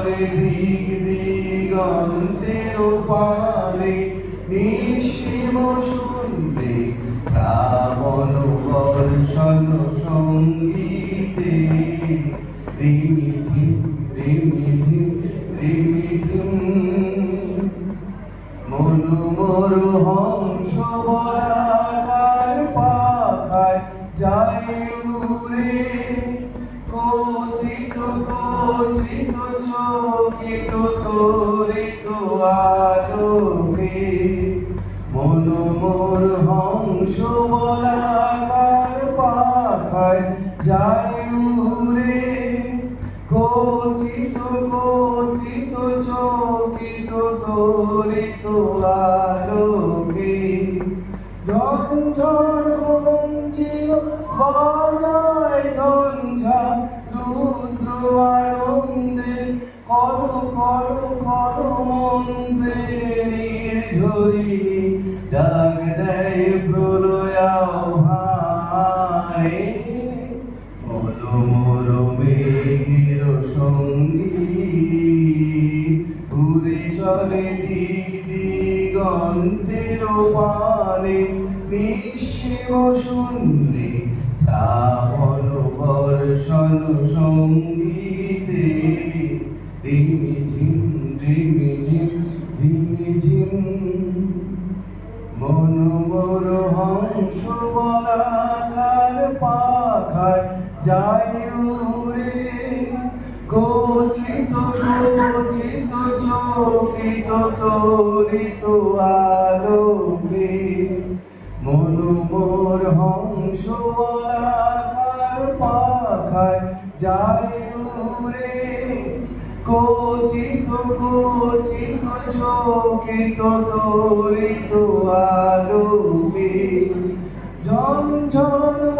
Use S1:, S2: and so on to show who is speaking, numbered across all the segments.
S1: পারে দিক দিগন্তের পারে নিশিম শুনতে, শ্রাবণ বর্ষণ সঙ্গীতে। রিমিঝিম রিমিঝিম রিমিঝিম মনোমর হংস বরা পাখায় যায় উড়ে কচিত কচিত চকিত তোরিত আলোকে ঝঞ্ঝর মঞ্জিল বাজায় ঝঞ্ঝা রুদ্র আনন্দে কর কর কর মন্ত্রে ঝরি ডাক দেয় প্রলয়াভারে মনো চলে দিক দিগন্তের পানে নিঃসীম শূন্যে শ্রাবণ বর্ষণ সঙ্গীতে। ধিমি ঝিম ধিমি ঝিম ধিমি ঝিম মন মোর হংস বলাকার পাখায় যায় উড়ে গচিত গচিত চকিত তরিত আলোকে মন মোর হংস বলাকার পাখায় যায় উড়ে। কচিত কচিত চকিত তরিত আলোকে ঝনঝন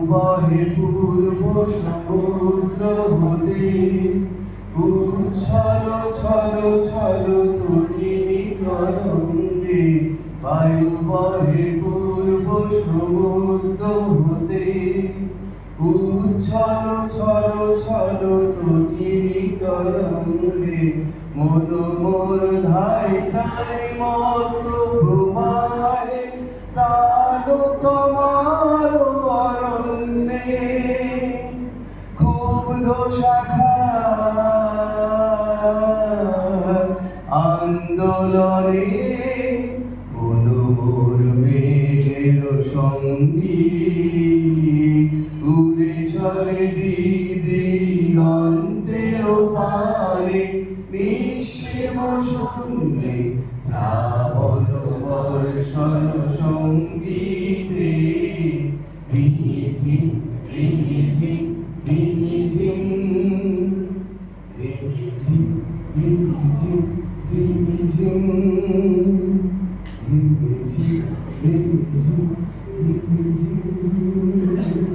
S1: বায়ু বহে পূর্ব সমুদ্র হতে। উচ্ছল ছল ছল তুটিনি তরঙ্গে বায়ু বহে পূর্ব সমুদ্র হতে। উচ্ছল ছল ছল তুটিনি তরঙ্গে মন মোর ধাই তারে মত প্রবাহে। তালো তোমার দোলনে মনোহর মেঘের সঙ্গী। উড়ে চলে দিগন্তের পারে নিশ্চিম শুনলে শ্রাবণ বর্ষণ সঙ্গীতে। বিনিঝিম বিনিঝিম বিনিঝিম বিনিঝিম বিনিঝিম Thank you.